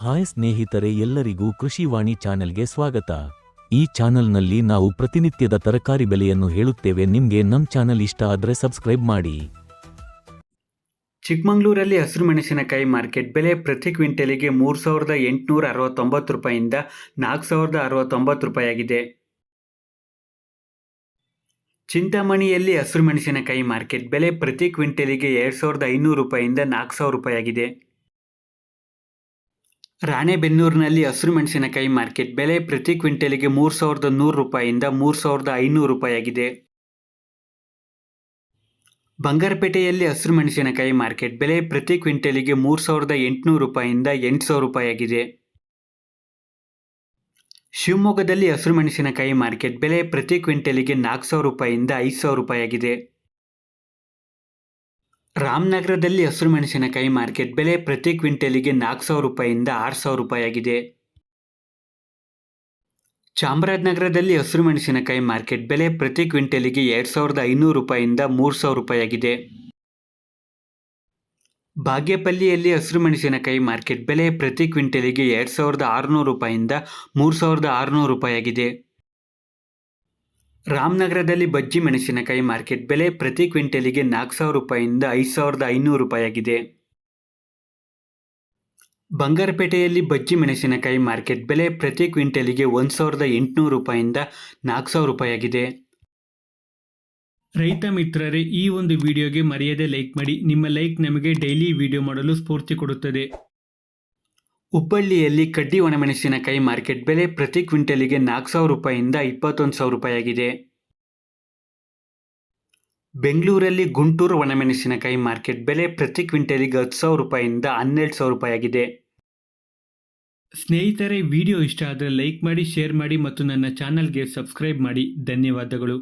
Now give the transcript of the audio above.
Hi ಸ್ನೇಹಿತರೆ ಎಲ್ಲರಿಗೂ ಕೃಷಿವಾಣಿ ಚಾನೆಲ್ಗೆ ಸ್ವಾಗತ. ಈ ಚಾನೆಲ್ನಲ್ಲಿ ನಾವು ಪ್ರತಿನಿತ್ಯದ ತರಕಾರಿ ಬೆಲೆಯನ್ನು ಹೇಳುತ್ತೇವೆ. ನಿಮ್ಗೆ ನಮ್ ಚಾನೆಲ್ ಇಷ್ಟ ಆದ್ರೆ ಸಬ್ಸ್ಕ್ರೈಬ್ ಮಾಡಿ. ಚಿಕ್ಕಮಗಳೂರಲ್ಲಿ ಹಸಿರು ಮೆಣಸಿನಕಾಯಿ ಮಾರ್ಕೆಟ್ ಬೆಲೆ ಪ್ರತಿ ಕ್ವಿಂಟಲಿಗೆ ಮೂರು ಸಾವಿರದ ಎಂಟುನೂರ ಅರವತ್ತೊಂಬತ್ತು ರೂಪಾಯಿಂದ ನಾಲ್ಕು ಸಾವಿರದ ಅರವತ್ತೊಂಬತ್ತು ರೂಪಾಯಿಯಾಗಿದೆ. ಚಿಂತಾಮಣಿಯಲ್ಲಿ ಹಸಿರು ಮೆಣಸಿನಕಾಯಿ ಮಾರ್ಕೆಟ್ ಬೆಲೆ ಪ್ರತಿ ಕ್ವಿಂಟಲಿಗೆ ಎರಡು ಸಾವಿರದ ಐನೂರು ರೂಪಾಯಿಂದ ನಾಲ್ಕು ಸಾವಿರ ರೂಪಾಯಿಯಾಗಿದೆ. ರಾಣೆಬೆನ್ನೂರಿನಲ್ಲಿ ಹಸಿರು ಮೆಣಸಿನಕಾಯಿ ಮಾರ್ಕೆಟ್ ಬೆಲೆ ಪ್ರತಿ ಕ್ವಿಂಟಲಿಗೆ ಮೂರು ಸಾವಿರದ ನೂರು ರೂಪಾಯಿಯಿಂದ ಮೂರು ಸಾವಿರದ ಐನೂರು ರೂಪಾಯಿಯಾಗಿದೆ. ಬಂಗಾರಪೇಟೆಯಲ್ಲಿ ಹಸಿರು ಮೆಣಸಿನಕಾಯಿ ಮಾರ್ಕೆಟ್ ಬೆಲೆ ಪ್ರತಿ ಕ್ವಿಂಟಲಿಗೆ ಮೂರು ಸಾವಿರದ ಎಂಟುನೂರು ರೂಪಾಯಿಯಿಂದ ಎಂಟು ಸಾವಿರ ರೂಪಾಯಿಯಾಗಿದೆ. ಶಿವಮೊಗ್ಗದಲ್ಲಿ ಹಸಿರು ಮೆಣಸಿನಕಾಯಿ ಮಾರ್ಕೆಟ್ ಬೆಲೆ ಪ್ರತಿ ಕ್ವಿಂಟಲಿಗೆ ನಾಲ್ಕು ಸಾವಿರ ರೂಪಾಯಿಯಿಂದ ಐದು ಸಾವಿರ ರೂಪಾಯಿಯಾಗಿದೆ. ರಾಮನಗರದಲ್ಲಿ ಹಸಿರು ಮೆಣಸಿನಕಾಯಿ ಮಾರ್ಕೆಟ್ ಬೆಲೆ ಪ್ರತಿ ಕ್ವಿಂಟಲಿಗೆ ನಾಲ್ಕು ಸಾವಿರ ರೂಪಾಯಿಂದ ಆರು ಸಾವಿರ ರೂಪಾಯಿಯಾಗಿದೆ. ಚಾಮರಾಜನಗರದಲ್ಲಿ ಹಸಿರು ಮೆಣಸಿನಕಾಯಿ ಮಾರ್ಕೆಟ್ ಬೆಲೆ ಪ್ರತಿ ಕ್ವಿಂಟಲಿಗೆ ಎರಡು ಸಾವಿರದ ಐನೂರು ರೂಪಾಯಿಂದ ಮೂರು ಸಾವಿರ ರೂಪಾಯಿಯಾಗಿದೆ. ಬಾಗೇಪಲ್ಲಿಯಲ್ಲಿ ಹಸಿರು ಮೆಣಸಿನಕಾಯಿ ಮಾರ್ಕೆಟ್ ಬೆಲೆ ಪ್ರತಿ ಕ್ವಿಂಟಲಿಗೆ ಎರಡು ಸಾವಿರದ ಆರುನೂರು ರೂಪಾಯಿಂದ ಮೂರು ಸಾವಿರದ ಆರುನೂರು ರೂಪಾಯಿಯಾಗಿದೆ. ರಾಮನಗರದಲ್ಲಿ ಬಜ್ಜಿ ಮೆಣಸಿನಕಾಯಿ ಮಾರ್ಕೆಟ್ ಬೆಲೆ ಪ್ರತಿ ಕ್ವಿಂಟಲಿಗೆ ನಾಲ್ಕು ಸಾವಿರ ರೂಪಾಯಿಂದ ಐದು ಸಾವಿರದ ಐನೂರು ರೂಪಾಯಿಯಾಗಿದೆ. ಬಂಗಾರಪೇಟೆಯಲ್ಲಿ ಬಜ್ಜಿ ಮೆಣಸಿನಕಾಯಿ ಮಾರ್ಕೆಟ್ ಬೆಲೆ ಪ್ರತಿ ಕ್ವಿಂಟಲಿಗೆ ಒಂದು ಸಾವಿರದ ಎಂಟುನೂರು ರೂಪಾಯಿಂದ ನಾಲ್ಕು ಸಾವಿರ ರೂಪಾಯಿಯಾಗಿದೆ. ರೈತ ಮಿತ್ರರೇ, ಈ ಒಂದು ವಿಡಿಯೋಗೆ ಮರೆಯದೆ ಲೈಕ್ ಮಾಡಿ. ನಿಮ್ಮ ಲೈಕ್ ನಮಗೆ ಡೈಲಿ ವಿಡಿಯೋ ಮಾಡಲು ಸ್ಫೂರ್ತಿ ಕೊಡುತ್ತದೆ. ಹುಬ್ಬಳ್ಳಿಯಲ್ಲಿ ಕಡ್ಡಿ ಒಣಮೆಣಸಿನಕಾಯಿ ಮಾರ್ಕೆಟ್ ಬೆಲೆ ಪ್ರತಿ ಕ್ವಿಂಟಲಿಗೆ ನಾಲ್ಕು ಸಾವಿರ ರೂಪಾಯಿಂದ ಇಪ್ಪತ್ತೊಂದು ಸಾವಿರ ರೂಪಾಯಿಯಾಗಿದೆ. ಬೆಂಗಳೂರಲ್ಲಿ ಗುಂಟೂರು ಒಣಮೆಣಸಿನಕಾಯಿ ಮಾರ್ಕೆಟ್ ಬೆಲೆ ಪ್ರತಿ ಕ್ವಿಂಟಲಿಗೆ ಹತ್ತು ಸಾವಿರ ರೂಪಾಯಿಯಿಂದ ಹನ್ನೆರಡು ಸಾವಿರ ರೂಪಾಯಿಯಾಗಿದೆ. ಸ್ನೇಹಿತರೆ, ವಿಡಿಯೋ ಇಷ್ಟ ಆದರೆ ಲೈಕ್ ಮಾಡಿ, ಶೇರ್ ಮಾಡಿ ಮತ್ತು ನನ್ನ ಚಾನಲ್ಗೆ ಸಬ್ಸ್ಕ್ರೈಬ್ ಮಾಡಿ. ಧನ್ಯವಾದಗಳು.